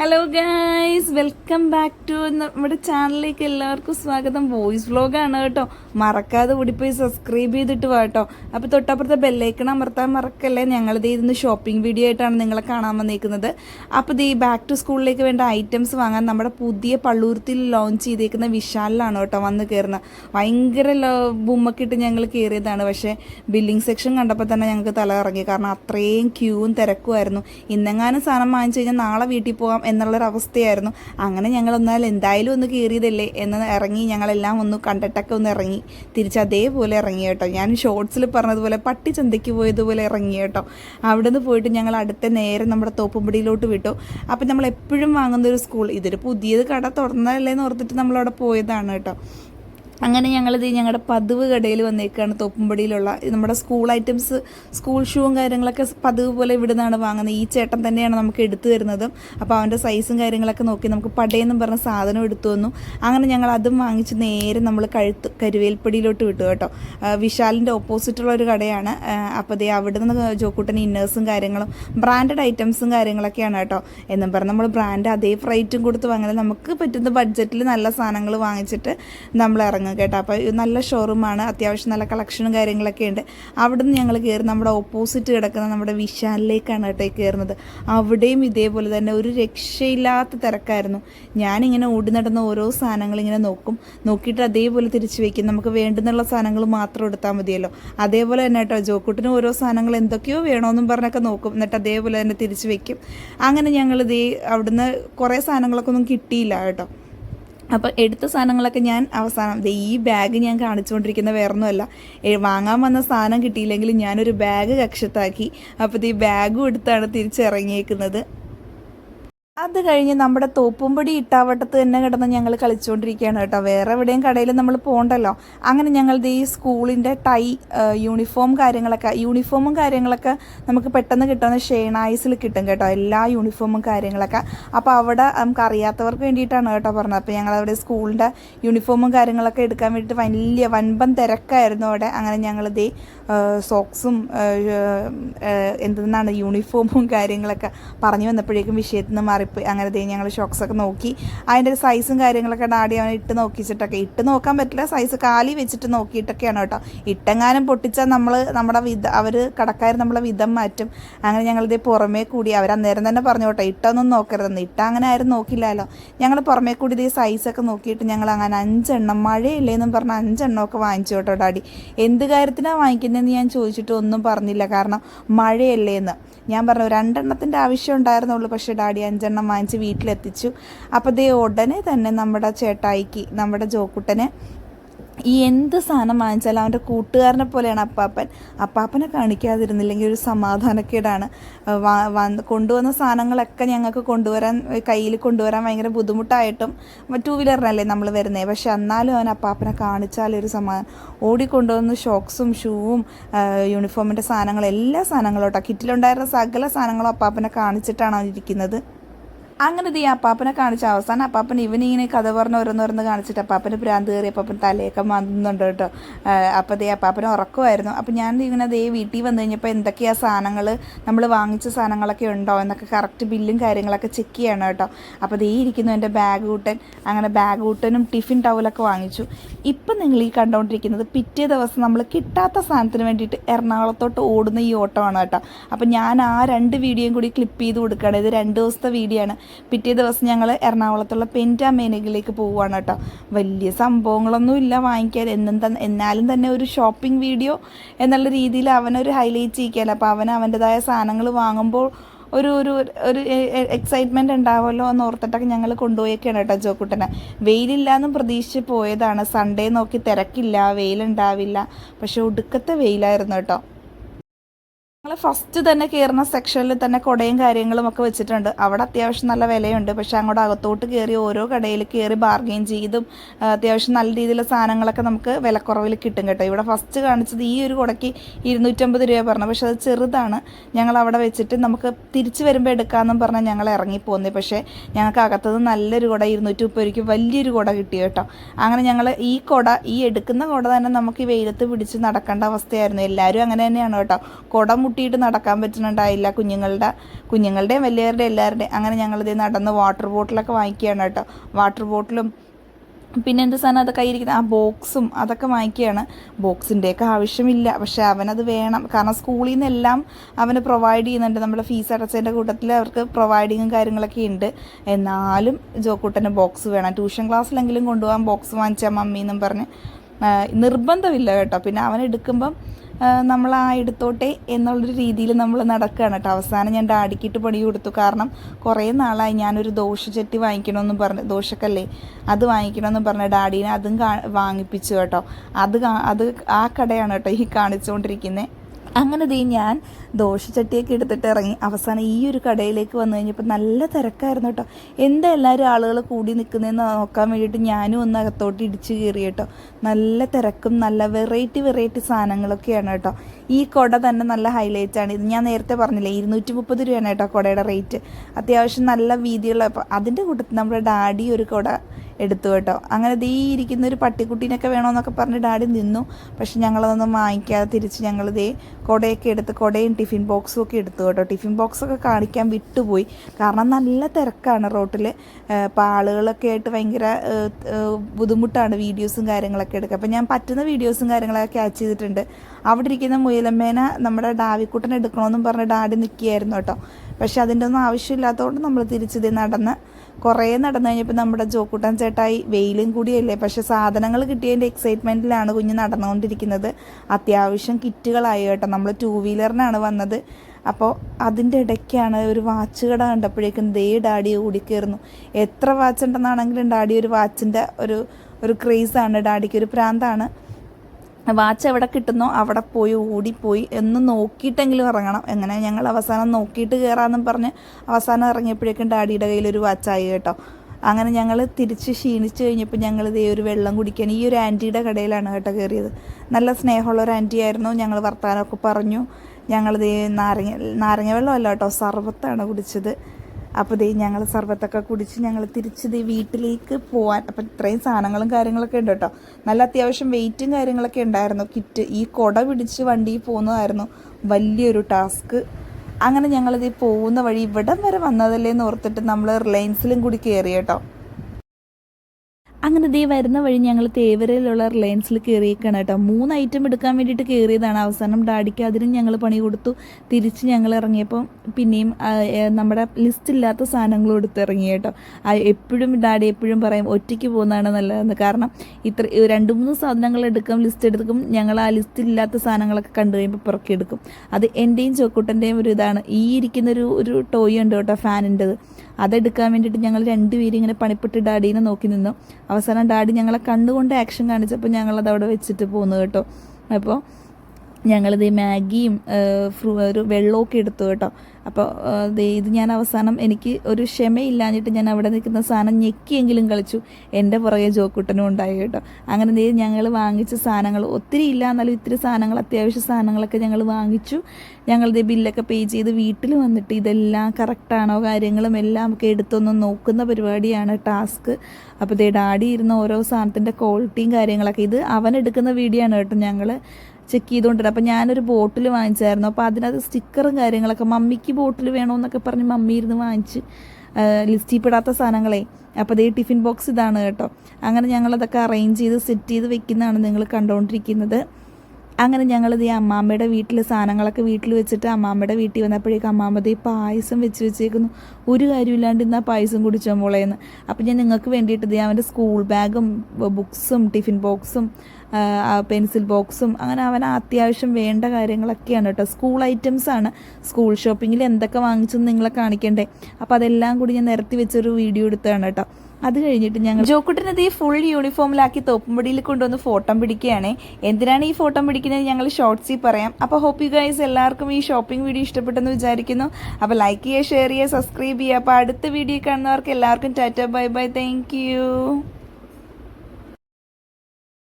Hello guys welcome back to നമ്മുടെ ചാനലിലേക്ക് എല്ലാവർക്കും സ്വാഗതം. വോയിസ് വ്ലോഗാണ് കേട്ടോ. മറക്കാതെ കൂടി പോയി സബ്സ്ക്രൈബ് ചെയ്തിട്ട് വാ കേട്ടോ. അപ്പോൾ തൊട്ടപ്പുറത്തെ ബെല്ലൈക്കൺ അമർത്താൻ മറക്കല്ലേ? ഞങ്ങളിത് ഇന്ന് ഷോപ്പിംഗ് വീഡിയോ ആയിട്ടാണ് നിങ്ങളെ കാണാൻ വന്നിരിക്കുന്നത് അപ്പോൾ ഈ ബാക്ക് ടു സ്കൂളിലേക്ക് വേണ്ട ഐറ്റംസ് വാങ്ങാൻ നമ്മുടെ പുതിയ പള്ളൂർത്തിൽ ലോഞ്ച് ചെയ്തേക്കുന്ന വിശാലിലാണ് കേട്ടോ വന്ന് കയറുന്നത് ഭയങ്കര ബുമ്മക്കിട്ട് ഞങ്ങൾ കയറിയതാണ് പക്ഷേ ബില്ലിംഗ് സെക്ഷൻ കണ്ടപ്പോൾ തന്നെ ഞങ്ങൾക്ക് തല ഇറങ്ങി കാരണം അത്രയും ക്യൂവും തിരക്കുമായിരുന്നു. ഇന്നെങ്ങാനും സാധനം വാങ്ങിച്ചു കഴിഞ്ഞാൽ നാളെ വീട്ടിൽ പോകാം എന്നുള്ളൊരവസ്ഥയായിരുന്നു. അങ്ങനെ ഞങ്ങൾ എന്നാൽ എന്തായാലും ഒന്ന് കയറിയതല്ലേ? എന്ന് ഇറങ്ങി ഞങ്ങളെല്ലാം ഒന്ന് കണ്ടിട്ടൊക്കെ ഒന്ന് ഇറങ്ങി. തിരിച്ച് അതേപോലെ ഇറങ്ങി കേട്ടോ. ഞാൻ ഷോർട്സിൽ പറഞ്ഞതുപോലെ പട്ടി ചന്തയ്ക്ക് പോയതുപോലെ ഇറങ്ങി കേട്ടോ. അവിടെ നിന്ന് പോയിട്ട് ഞങ്ങൾ അടുത്ത നേരെ നമ്മുടെ തോപ്പുംപടിയിലോട്ട് വിട്ടു. അപ്പം നമ്മൾ എപ്പോഴും വാങ്ങുന്ന ഒരു സ്കൂൾ ഇതൊരു പുതിയത് കട തുറന്നതല്ലേ എന്ന് ഓർത്തിട്ട് നമ്മളവിടെ പോയതാണ് കേട്ടോ. അങ്ങനെ ഞങ്ങളിത് ഞങ്ങളുടെ പതിവ് കടയിൽ വന്നേക്കാണ് തോപ്പുംപടിയിലുള്ള. നമ്മുടെ സ്കൂൾ ഐറ്റംസ് സ്കൂൾ ഷൂവും കാര്യങ്ങളൊക്കെ പതിവ് പോലെ ഇവിടെ നിന്നാണ് വാങ്ങുന്നത്. ഈ ചേട്ടൻ തന്നെയാണ് നമുക്ക് എടുത്തു തരുന്നത്. അപ്പോൾ അവന്റെ സൈസും കാര്യങ്ങളൊക്കെ നോക്കി നമുക്ക് പടയെന്നും പറഞ്ഞ സാധനം എടുത്തു വന്നു അങ്ങനെ ഞങ്ങൾ അതും വാങ്ങിച്ച് നേരെ നമ്മൾ കഴുത്ത് കരുവേൽപ്പടിയിലോട്ട് വിട്ടു കേട്ടോ. വിശാലിന്റെ ഓപ്പോസിറ്റുള്ള ഒരു കടയാണ്. അപ്പോൾ ദേ അവിടെ നിന്ന് ജോക്കൂട്ടൻ ഇന്നേഴ്സും കാര്യങ്ങളും ബ്രാൻഡഡ് ഐറ്റംസും കാര്യങ്ങളൊക്കെയാണ് കേട്ടോ. എന്നും പറഞ്ഞ് നമ്മൾ ബ്രാൻഡ് അതേ റേറ്റും കൊടുത്ത് വാങ്ങുന്നത്. നമുക്ക് പറ്റുന്ന ബഡ്ജറ്റിൽ നല്ല സാധനങ്ങൾ വാങ്ങിച്ചിട്ട് നമ്മൾ ഇറങ്ങും കേട്ടോ. അപ്പോൾ നല്ല ഷോറൂമാണ് അത്യാവശ്യം നല്ല കളക്ഷനും കാര്യങ്ങളൊക്കെ ഉണ്ട്. അവിടെ നിന്ന് ഞങ്ങൾ കയറി നമ്മുടെ ഓപ്പോസിറ്റ് കിടക്കുന്ന നമ്മുടെ വിശാലിലേക്കാണ് കേട്ടോ കയറുന്നത് അവിടെയും ഇതേപോലെ തന്നെ ഒരു രക്ഷയില്ലാത്ത തിരക്കായിരുന്നു. ഞാനിങ്ങനെ ഓടി നടന്ന ഓരോ സാധനങ്ങൾ ഇങ്ങനെ നോക്കും. നോക്കിയിട്ട് അതേപോലെ തിരിച്ചു വയ്ക്കും നമുക്ക് വേണ്ടുന്നുള്ള സാധനങ്ങൾ മാത്രം എടുത്താൽ മതിയല്ലോ. അതേപോലെ തന്നെ കേട്ടോ ജോക്കുട്ടിന് ഓരോ സാധനങ്ങൾ എന്തൊക്കെയോ വേണമെന്നും പറഞ്ഞൊക്കെ നോക്കും. എന്നിട്ട് അതേപോലെ തന്നെ തിരിച്ചു വയ്ക്കും അങ്ങനെ ഞങ്ങളിത് അവിടുന്ന് കുറേ സാധനങ്ങളൊക്കെ ഒന്നും കിട്ടിയില്ല കേട്ടോ. അപ്പോൾ എടുത്ത സാധനങ്ങളൊക്കെ ഞാൻ അവസാനം ഈ ബാഗ് ഞാൻ കാണിച്ചുകൊണ്ടിരിക്കുന്ന വേറൊന്നുമല്ല. വാങ്ങാൻ വന്ന സാധനം കിട്ടിയില്ലെങ്കിൽ ഞാനൊരു ബാഗ് കക്ഷത്താക്കി. അപ്പോൾ ഈ ബാഗും എടുത്താണ് തിരിച്ചിറങ്ങിയേക്കുന്നത്. അത് കഴിഞ്ഞ് നമ്മുടെ തോപ്പുംപടി ഇട്ടാവട്ടത്ത് തന്നെ കിടന്ന് ഞങ്ങൾ കളിച്ചുകൊണ്ടിരിക്കുകയാണ് കേട്ടോ. വേറെ എവിടെയും കടയിൽ നമ്മൾ പോകണ്ടല്ലോ അങ്ങനെ ഞങ്ങളുടെ ഈ സ്കൂളിന്റെ ടൈ യൂണിഫോം കാര്യങ്ങളൊക്കെ യൂണിഫോമും കാര്യങ്ങളൊക്കെ നമുക്ക് പെട്ടെന്ന് കിട്ടുന്ന ഷേണായിസിൽ കിട്ടും കേട്ടോ. എല്ലാ യൂണിഫോമും കാര്യങ്ങളൊക്കെ. അപ്പോൾ അവിടെ നമുക്ക് അറിയാത്തവർക്ക് വേണ്ടിയിട്ടാണ് കേട്ടോ പറഞ്ഞത്. അപ്പോൾ ഞങ്ങൾ അവിടെ സ്കൂളിന്റെ യൂണിഫോമും കാര്യങ്ങളൊക്കെ എടുക്കാൻ വേണ്ടിയിട്ട് വലിയ വൻപൻ തിരക്കായിരുന്നു അവിടെ. അങ്ങനെ ഞങ്ങളിത് സോക്സും എന്തെന്നാണ് യൂണിഫോമും കാര്യങ്ങളൊക്കെ പറഞ്ഞു വന്നപ്പോഴേക്കും വിഷയത്തിൽ നിന്ന് മാറിപ്പോയി അങ്ങനെ ഞങ്ങൾ ഷോക്സൊക്കെ നോക്കി. അതിന്റെ സൈസും കാര്യങ്ങളൊക്കെ ഡാഡി അവനെ ഇട്ട് നോക്കിച്ചിട്ടൊക്കെ. ഇട്ട് നോക്കാൻ പറ്റില്ല സൈസ് കാലി വെച്ചിട്ട് നോക്കിയിട്ടൊക്കെയാണ് കേട്ടോ. ഇട്ടെങ്ങാനും പൊട്ടിച്ചാൽ നമ്മൾ നമ്മുടെ വിധ അവർ കടക്കാർ നമ്മളെ വിധം മാറ്റും. അങ്ങനെ ഞങ്ങളിത് പുറമേ കൂടി അവർ അന്നേരം തന്നെ പറഞ്ഞു കേട്ടോ ഇട്ടൊന്നും നോക്കരുതെന്ന്. ഇട്ട അങ്ങനെ ആരും നോക്കില്ലല്ലോ ഞങ്ങൾ പുറമേ കൂടി ഇത് സൈസൊക്കെ നോക്കിയിട്ട് ഞങ്ങൾ അങ്ങനെ അഞ്ചെണ്ണം മഴയില്ലേന്നും പറഞ്ഞ് അഞ്ചെണ്ണമൊക്കെ വാങ്ങിച്ചു കേട്ടോ ഡാഡി. എന്ത് കാര്യത്തിനാണ് വാങ്ങിക്കുന്നതെന്ന് ഞാൻ ചോദിച്ചിട്ട് ഒന്നും പറഞ്ഞില്ല. കാരണം മഴയല്ലേ എന്ന് ഞാൻ പറഞ്ഞു രണ്ടെണ്ണത്തിന്റെ ആവശ്യം ഉണ്ടായിരുന്നുള്ളൂ പക്ഷേ ഡാഡി അഞ്ചെണ്ണം വാങ്ങിച്ച് വീട്ടിലെത്തിച്ചു. അപ്പോൾ ദേ ഉടനെ തന്നെ നമ്മുടെ ചേട്ടായിക്ക് നമ്മുടെ ജോക്കുട്ടനെ ഈ എന്ത് സാധനം വാങ്ങിച്ചാലും അവന്റെ കൂട്ടുകാരനെ പോലെയാണ് അപ്പാപ്പൻ. അപ്പാപ്പനെ കാണിക്കാതിരുന്നില്ലെങ്കിൽ ഒരു സമാധാനക്കേടാണ്. കൊണ്ടുവന്ന സാധനങ്ങളൊക്കെ ഞങ്ങൾക്ക് കൊണ്ടുവരാൻ കയ്യിൽ കൊണ്ടുവരാൻ ഭയങ്കര ബുദ്ധിമുട്ടായിട്ടും ടൂ വീലറിനല്ലേ നമ്മൾ വരുന്നത് പക്ഷെ എന്നാലും അവൻ അപ്പാപ്പനെ കാണിച്ചാലൊരു സമാധാനം ഓടിക്കൊണ്ടുവന്ന് ഷോക്സും ഷൂവും യൂണിഫോമിന്റെ സാധനങ്ങൾ എല്ലാ സാധനങ്ങളും കേട്ടോ കിറ്റിലുണ്ടായിരുന്ന സകല സാധനങ്ങളും അപ്പാപ്പനെ കാണിച്ചിട്ടാണ് അവൻ ഇരിക്കുന്നത്. അങ്ങനെ ഈ അപ്പാപ്പനെ കാണിച്ച അവസാനം അപ്പാപ്പൻ ഇവനിങ്ങനെ കഥ പറഞ്ഞ് ഓരോന്നോരോന്ന് കാണിച്ചിട്ട് അപ്പാപ്പന് ഭ്രാന്ത് കയറി അപ്പാപ്പൻ തലയൊക്കെ മാന്തുന്നുണ്ട് കേട്ടോ. അപ്പോൾ ദേ അപ്പാപ്പന് ഉറക്കമായിരുന്നു അപ്പോൾ ഞാൻ ഇങ്ങനെ ദേ വീട്ടിൽ വന്നു കഴിഞ്ഞപ്പോൾ എന്തൊക്കെയാ സാധനങ്ങൾ നമ്മൾ വാങ്ങിച്ച സാധനങ്ങളൊക്കെ ഉണ്ടോ? എന്നൊക്കെ കറക്റ്റ് ബില്ലും കാര്യങ്ങളൊക്കെ ചെക്ക് ചെയ്യണം കേട്ടോ. അപ്പോൾ ദേ ഇരിക്കുന്നു എന്റെ ബാഗ് കൂട്ടൻ. അങ്ങനെ ബാഗ് കൂട്ടനും ടിഫിൻ ടവലൊക്കെ വാങ്ങിച്ചു. ഇപ്പം നിങ്ങൾ ഈ കണ്ടുകൊണ്ടിരിക്കുന്നത് പിറ്റേ ദിവസം നമ്മൾ കിട്ടാത്ത സാധനത്തിന് വേണ്ടിയിട്ട് എറണാകുളത്തോട്ട് ഓടുന്ന ഈ ഓട്ടമാണ് കേട്ടോ. അപ്പോൾ ഞാൻ ആ രണ്ട് വീഡിയോയും കൂടി ക്ലിപ്പ് ചെയ്ത് കൊടുക്കുകയാണ്. ഇത് രണ്ട് ദിവസത്തെ വീഡിയോ ആണ്. പിറ്റേ ദിവസം ഞങ്ങൾ എറണാകുളത്തുള്ള പെന്റാ മേനകിലേക്ക് പോവുകയാണ് കേട്ടോ. വലിയ സംഭവങ്ങളൊന്നും ഇല്ല വാങ്ങിക്കാൻ. എന്നും എന്നാലും തന്നെ ഒരു ഷോപ്പിംഗ് വീഡിയോ എന്നുള്ള രീതിയിൽ അവനൊരു ഹൈലൈറ്റ് ചെയ്യിക്കുകയല്ല അപ്പോൾ അവൻ അവന്റെതായ സാധനങ്ങൾ വാങ്ങുമ്പോൾ ഒരു ഒരു ഒരു എക്സൈറ്റ്മെന്റ് ഉണ്ടാവുമല്ലോ എന്ന് ഓർത്തിട്ടൊക്കെ ഞങ്ങൾ കൊണ്ടുപോയൊക്കെയാണ് കേട്ടോ ജോക്കുട്ടനെ. വെയിലില്ലാന്നും പ്രതീക്ഷിച്ച് പോയതാണ്. സൺഡേ നോക്കി തിരക്കില്ല വെയിലുണ്ടാവില്ല. പക്ഷെ ഒടുക്കത്തെ വെയിലായിരുന്നു കേട്ടോ. ഞങ്ങൾ ഫസ്റ്റ് തന്നെ കയറുന്ന സെക്ഷനിൽ തന്നെ കുടയും കാര്യങ്ങളും ഒക്കെ വെച്ചിട്ടുണ്ട്. അവിടെ അത്യാവശ്യം നല്ല വിലയുണ്ട്. പക്ഷെ അങ്ങോട്ട് അകത്തോട്ട് കയറി ഓരോ കടയിൽ കയറി ബാർഗെയിൻ ചെയ്തും അത്യാവശ്യം നല്ല രീതിയിലുള്ള സാധനങ്ങളൊക്കെ നമുക്ക് വിലക്കുറവിൽ കിട്ടും കേട്ടോ. ഇവിടെ ഫസ്റ്റ് കാണിച്ചത് ഈ ഒരു കുടയ്ക്ക് ഇരുന്നൂറ്റമ്പത് രൂപ പറഞ്ഞു. പക്ഷെ അത് ചെറുതാണ്. ഞങ്ങൾ അവിടെ വെച്ചിട്ട് നമുക്ക് തിരിച്ച് വരുമ്പോൾ എടുക്കാമെന്നും പറഞ്ഞാൽ ഞങ്ങൾ ഇറങ്ങിപ്പോന്നേ പക്ഷേ ഞങ്ങൾക്ക് അകത്തത് നല്ലൊരു കുട ഇരുന്നൂറ്റി മുപ്പത് രൂപയ്ക്ക് വലിയൊരു കുട കിട്ടി കേട്ടോ. അങ്ങനെ ഞങ്ങൾ ഈ കുട ഈ എടുക്കുന്ന കുട തന്നെ നമുക്ക് ഈ വെയിലത്ത് പിടിച്ച് നടക്കേണ്ട അവസ്ഥയായിരുന്നു. എല്ലാവരും അങ്ങനെ തന്നെയാണ് കേട്ടോ. കുട മുട്ടിയിട്ട് നടക്കാൻ പറ്റുന്നുണ്ടായില്ല. കുഞ്ഞുങ്ങളുടെ കുഞ്ഞുങ്ങളുടെയും വലിയവരുടെയും എല്ലാവരുടെയും അങ്ങനെ ഞങ്ങളിത് നടന്ന് വാട്ടർ ബോട്ടിലൊക്കെ വാങ്ങിക്കുകയാണ് കേട്ടോ. വാട്ടർ ബോട്ടിലും പിന്നെ എന്ത് സാധനം അതൊക്കെ കയ്യിരിക്കുന്ന ആ ബോക്സും അതൊക്കെ വാങ്ങിക്കുകയാണ്. ബോക്സിന്റെയൊക്കെ ആവശ്യമില്ല. പക്ഷെ അവനത് വേണം. കാരണം സ്കൂളിൽ നിന്നെല്ലാം അവന് പ്രൊവൈഡ് ചെയ്യുന്നുണ്ട്. നമ്മുടെ ഫീസ് അടച്ചതിന്റെ കൂട്ടത്തിൽ അവർക്ക് പ്രൊവൈഡിങ്ങും കാര്യങ്ങളൊക്കെ ഉണ്ട്. എന്നാലും ജോക്കൂട്ടന് ബോക്സ് വേണം. ട്യൂഷൻ ക്ലാസ്സിലെങ്കിലും കൊണ്ടുപോകാൻ ബോക്സ് വാങ്ങിച്ചാൽ മമ്മി എന്നും പറഞ്ഞ് നിർബന്ധമില്ല കേട്ടോ. പിന്നെ ആ, നമ്മൾ ആ എടുത്തോട്ടെ എന്നുള്ളൊരു രീതിയിൽ നമ്മൾ നടക്കുകയാണ് കേട്ടോ. അവസാനം ഞാൻ ഡാഡിക്കിട്ട് പണി കൊടുത്തു. കാരണം കുറേ നാളായി ഞാനൊരു ദോശച്ചട്ടി വാങ്ങിക്കണമെന്ന് പറഞ്ഞ് ദോശക്കല്ലേ? അത് വാങ്ങിക്കണമെന്ന് പറഞ്ഞ ഡാഡീനെ അതും വാങ്ങിപ്പിച്ചു കേട്ടോ. അത് അത് ആ കടയാണ് കേട്ടോ ഈ കാണിച്ചുകൊണ്ടിരിക്കുന്നത് അങ്ങനെ ദേ ഞാൻ ദോശച്ചട്ടിയൊക്കെ എടുത്തിട്ട് ഇറങ്ങി. അവസാനം ഈ ഒരു കടയിലേക്ക് വന്നു കഴിഞ്ഞപ്പോൾ നല്ല തിരക്കായിരുന്നു കേട്ടോ എന്താ എല്ലാവരും ആളുകൾ കൂടി നിൽക്കുന്നതെന്ന് നോക്കാൻ വേണ്ടിയിട്ട് ഞാനും ഒന്ന് അകത്തോട്ട് ഇടിച്ച് കയറി കേട്ടോ നല്ല തിരക്കും നല്ല വെറൈറ്റി വെറൈറ്റി സാധനങ്ങളൊക്കെയാണ് കേട്ടോ ഈ കുട തന്നെ നല്ല ഹൈലൈറ്റ് ആണ്. ഇത് ഞാൻ നേരത്തെ പറഞ്ഞില്ലേ ഇരുന്നൂറ്റി മുപ്പത് രൂപയാണ് കേട്ടോ കുടയുടെ റേറ്റ് അത്യാവശ്യം നല്ല വീതിയുള്ള അതിന്റെ കൂട്ടത്തിൽ നമ്മുടെ ഡാഡി ഒരു കുട എടുത്തു കേട്ടോ. അങ്ങനെ ദീ ഇരിക്കുന്ന ഒരു പട്ടിക്കുട്ടീനൊക്കെ വേണമെന്നൊക്കെ പറഞ്ഞ് ഡാഡി നിന്നു. പക്ഷെ ഞങ്ങളതൊന്നും വാങ്ങിക്കാതെ തിരിച്ച് ഞങ്ങൾ ദേ കുടയൊക്കെ എടുത്ത് കുടയും ടിഫിൻ ബോക്സും ഒക്കെ എടുത്തു കേട്ടോ. ടിഫിൻ ബോക്സൊക്കെ കാണിക്കാൻ വിട്ടുപോയി. കാരണം നല്ല തിരക്കാണ് റോട്ടിൽ അപ്പോൾ ആളുകളൊക്കെ ആയിട്ട് ഭയങ്കര ബുദ്ധിമുട്ടാണ് വീഡിയോസും കാര്യങ്ങളൊക്കെ എടുക്കുക അപ്പോൾ ഞാൻ പറ്റുന്ന വീഡിയോസും കാര്യങ്ങളൊക്കെ ക്യാച്ച് ചെയ്തിട്ടുണ്ട്. അവിടെ ഇരിക്കുന്ന മുയലമ്മേനെ നമ്മുടെ ഡാവിക്കുട്ടൻ എടുക്കണമെന്നും പറഞ്ഞ് ഡാഡി നിൽക്കുകയായിരുന്നു കേട്ടോ. പക്ഷെ അതിന്റെ ഒന്നും ആവശ്യമില്ലാത്തതുകൊണ്ട് നമ്മൾ തിരിച്ചത് നടന്ന് കുറേ നടന്നു കഴിഞ്ഞപ്പോൾ നമ്മുടെ ജോക്കുട്ടൻ ചേട്ടായി വെയിലും കൂടിയല്ലേ? പക്ഷേ സാധനങ്ങൾ കിട്ടിയതിന്റെ എക്സൈറ്റ്മെന്റിലാണ് കുഞ്ഞ് നടന്നുകൊണ്ടിരിക്കുന്നത്. അത്യാവശ്യം കിറ്റുകളായി കേട്ടോ. നമ്മൾ ടൂ വീലറിനാണ് വന്നത്. അപ്പോൾ അതിന്റെ ഇടയ്ക്കാണ് ഒരു വാച്ച് കട കണ്ടപ്പോഴേക്കും ദേ ഡാഡി ഓടിക്കയറുന്നു എത്ര വാച്ച് ഉണ്ടെന്നാണെങ്കിലും ഡാഡി ഒരു വാച്ചിന്റെ ഒരു ഒരു ക്രേസാണ് ഡാഡിക്ക് ഒരു പ്രാന്താണ്. വാച്ച് എവിടെ കിട്ടുന്നോ അവിടെ പോയി ഓടിപ്പോയി എന്ന് നോക്കിയിട്ടെങ്കിലും ഇറങ്ങണം. എങ്ങനെ? ഞങ്ങൾ അവസാനം നോക്കിയിട്ട് കയറാമെന്നും പറഞ്ഞ് അവസാനം ഇറങ്ങിയപ്പോഴേക്കും ഡാഡിയുടെ കയ്യിലൊരു വാച്ചായി കേട്ടോ. അങ്ങനെ ഞങ്ങൾ തിരിച്ച് ക്ഷീണിച്ച് കഴിഞ്ഞപ്പോൾ ഞങ്ങൾ ഇതേ ഒരു വെള്ളം കുടിക്കാൻ ഈ ഒരു ആന്റിയുടെ കടയിലാണ് കേട്ടോ കയറിയത് നല്ല സ്നേഹമുള്ള ഒരു ആന്റി ആയിരുന്നു ഞങ്ങൾ വർത്തമാനമൊക്കെ പറഞ്ഞു. ഞങ്ങളിത് നാരങ്ങ നാരങ്ങ വെള്ളമല്ല കേട്ടോ സർബത്താണ് കുടിച്ചത്. അപ്പോൾ ദേ ഞങ്ങൾ സർബത്തൊക്കെ കുടിച്ച് ഞങ്ങൾ തിരിച്ച് ദേ വീട്ടിലേക്ക് പോവാൻ അപ്പം ഇത്രയും സാധനങ്ങളും കാര്യങ്ങളൊക്കെ ഉണ്ട് കേട്ടോ. നല്ല അത്യാവശ്യം വെയിറ്റും കാര്യങ്ങളൊക്കെ ഉണ്ടായിരുന്നു. കിറ്റ് ഈ കുട പിടിച്ച് വണ്ടിയിൽ പോകുന്നതായിരുന്നു വലിയൊരു ടാസ്ക് അങ്ങനെ ഞങ്ങളിത് പോകുന്ന വഴി ഇവിടം വരെ വന്നതല്ലേ എന്ന് ഓർത്തിട്ട് നമ്മൾ റിലയൻസിലും കൂടി കയറി കേട്ടോ. അങ്ങനെ ദേ വരുന്ന വഴി ഞങ്ങൾ തേവരയിലുള്ള റിലയൻസിൽ കയറിയേക്കാണ് കേട്ടോ. മൂന്ന് ഐറ്റം എടുക്കാൻ വേണ്ടിയിട്ട് കയറിയതാണ് അവസാനം ഡാഡിക്ക് അതിനും ഞങ്ങൾ പണി കൊടുത്തു. തിരിച്ച് ഞങ്ങൾ ഇറങ്ങിയപ്പോൾ പിന്നെയും നമ്മുടെ ലിസ്റ്റ് ഇല്ലാത്ത സാധനങ്ങൾ കൊടുത്ത് ഇറങ്ങി കേട്ടോ. എപ്പോഴും ഡാഡി എപ്പോഴും പറയും ഒറ്റയ്ക്ക് പോകുന്നതാണ് നല്ലതെന്ന്. കാരണം ഇത്ര രണ്ട് മൂന്ന് സാധനങ്ങൾ എടുക്കും ലിസ്റ്റ് എടുക്കും ഞങ്ങൾ ആ ലിസ്റ്റ് ഇല്ലാത്ത സാധനങ്ങളൊക്കെ കണ്ടു കഴിയുമ്പോൾ പുറക്കി എടുക്കും. അത് എന്റെയും ചോക്കൂട്ടന്റെയും ഒരു ഇതാണ്. ഈ ഇരിക്കുന്നൊരു ഒരു ടോയ് ഉണ്ട് കേട്ടോ ഫാനിന്റെത് അതെടുക്കാൻ വേണ്ടിയിട്ട് ഞങ്ങൾ രണ്ടുപേരും ഇങ്ങനെ പണിപ്പെട്ട് ഡാഡീനെ നോക്കി നിന്നു. അവസാനം ഡാഡി ഞങ്ങളെ കണ്ണുകൊണ്ട് ആക്ഷൻ കാണിച്ചപ്പോൾ ഞങ്ങളത് അവിടെ വെച്ചിട്ട് പോന്നു കേട്ടോ. അപ്പോൾ ഞങ്ങളിത് മാഗിയും ഫ്രൂ ഒരു വെള്ളമൊക്കെ എടുത്തു കേട്ടോ. അപ്പോൾ ഇത് ഞാൻ അവസാനം എനിക്ക് ഒരു ക്ഷമയില്ലാഞ്ഞിട്ട് ഞാൻ അവിടെ നിൽക്കുന്ന സാധനം ഞെക്കിയെങ്കിലും കളിച്ചു. എന്റെ പുറകെ ജോക്കുട്ടനും ഉണ്ടായി കേട്ടോ. അങ്ങനെ ദേ ഞങ്ങൾ വാങ്ങിച്ച സാധനങ്ങൾ ഒത്തിരി ഇല്ല എന്നാലും ഇത്തിരി സാധനങ്ങൾ അത്യാവശ്യ സാധനങ്ങളൊക്കെ ഞങ്ങൾ വാങ്ങിച്ചു. ഞങ്ങൾ ദേ ബില്ലൊക്കെ പേ ചെയ്ത് വീട്ടിൽ വന്നിട്ട് ഇതെല്ലാം കറക്റ്റാണോ കാര്യങ്ങളും എല്ലാം ഒക്കെ എടുത്തൊന്ന് നോക്കുന്ന പരിപാടിയാണ് ടാസ്ക്. അപ്പോൾ ഇതേ ഡാഡി ഇരുന്ന ഓരോ സാധനത്തിന്റെ ക്വാളിറ്റിയും കാര്യങ്ങളൊക്കെ ഇത് അവൻ എടുക്കുന്ന വീഡിയോ ആണ് കേട്ടോ ഞങ്ങൾ ചെക്ക് ചെയ്തുകൊണ്ടിരുന്നത് അപ്പോൾ ഞാനൊരു ബോട്ടിൽ വാങ്ങിച്ചായിരുന്നു. അപ്പോൾ അതിനകത്ത് സ്റ്റിക്കറും കാര്യങ്ങളൊക്കെ മമ്മിക്ക് ബോട്ടിൽ വേണമെന്നൊക്കെ പറഞ്ഞ് മമ്മി ഇരുന്ന് വാങ്ങിച്ച് ലിസ്റ്റിൽ പെടാത്ത സാധനങ്ങളെ. അപ്പോൾ അതേ ടിഫിൻ ബോക്സ് ഇതാണ് കേട്ടോ. അങ്ങനെ ഞങ്ങളതൊക്കെ അറേഞ്ച് ചെയ്ത് സെറ്റ് ചെയ്ത് വെക്കുന്നതാണ് നിങ്ങൾ കണ്ടുകൊണ്ടിരിക്കുന്നത് അങ്ങനെ ഞങ്ങളിത് ഈ അമ്മാമ്മയുടെ വീട്ടിൽ സാധനങ്ങളൊക്കെ വീട്ടിൽ വെച്ചിട്ട് അമ്മാമ്മയുടെ വീട്ടിൽ വന്നപ്പോഴേക്കും അമ്മാമ്മ ഈ പായസം വെച്ച് വെച്ചേക്കുന്നു. ഒരു കാര്യമില്ലാണ്ട് ഇന്ന് ആ പായസം കുടിച്ചോ മോളേന്ന് അപ്പം ഞാൻ നിങ്ങൾക്ക് വേണ്ടിയിട്ട് ഇത് അവന്റെ സ്കൂൾ ബാഗും ബുക്സും ടിഫിൻ ബോക്സും പെൻസിൽ ബോക്സും അങ്ങനെ അവന് അത്യാവശ്യം വേണ്ട കാര്യങ്ങളൊക്കെയാണ് കേട്ടോ. സ്കൂൾ ഐറ്റംസ് ആണ്. സ്കൂൾ ഷോപ്പിങ്ങിൽ എന്തൊക്കെ വാങ്ങിച്ചെന്ന് നിങ്ങളെ കാണിക്കണ്ടേ. അപ്പോൾ അതെല്ലാം കൂടി ഞാൻ നിരത്തി വെച്ചൊരു വീഡിയോ എടുത്തതാണ് കേട്ടോ. അത് കഴിഞ്ഞിട്ട് ഞങ്ങൾ ജോക്കുട്ടനത് ഈ ഫുൾ യൂണിഫോമിലാക്കി തോപ്പുംപടിയിൽ കൊണ്ടുവന്ന് ഫോട്ടോ പിടിക്കുകയാണ്. എന്തിനാണ് ഈ ഫോട്ടോ പിടിക്കുന്നത് ഞങ്ങൾ ഷോർട്സിൽ പറയാം. അപ്പോൾ ഹോപ്പ് യു ഗൈസ് എല്ലാവർക്കും ഈ ഷോപ്പിംഗ് വീഡിയോ ഇഷ്ടപ്പെട്ടെന്ന് വിചാരിക്കുന്നു. അപ്പോൾ ലൈക്ക് ചെയ്യുക ഷെയർ ചെയ്യുക സബ്സ്ക്രൈബ് ചെയ്യുക. അപ്പോൾ അടുത്ത വീഡിയോ കാണുന്നവർക്ക് എല്ലാവർക്കും ടാറ്റ ബൈ ബൈ താങ്ക്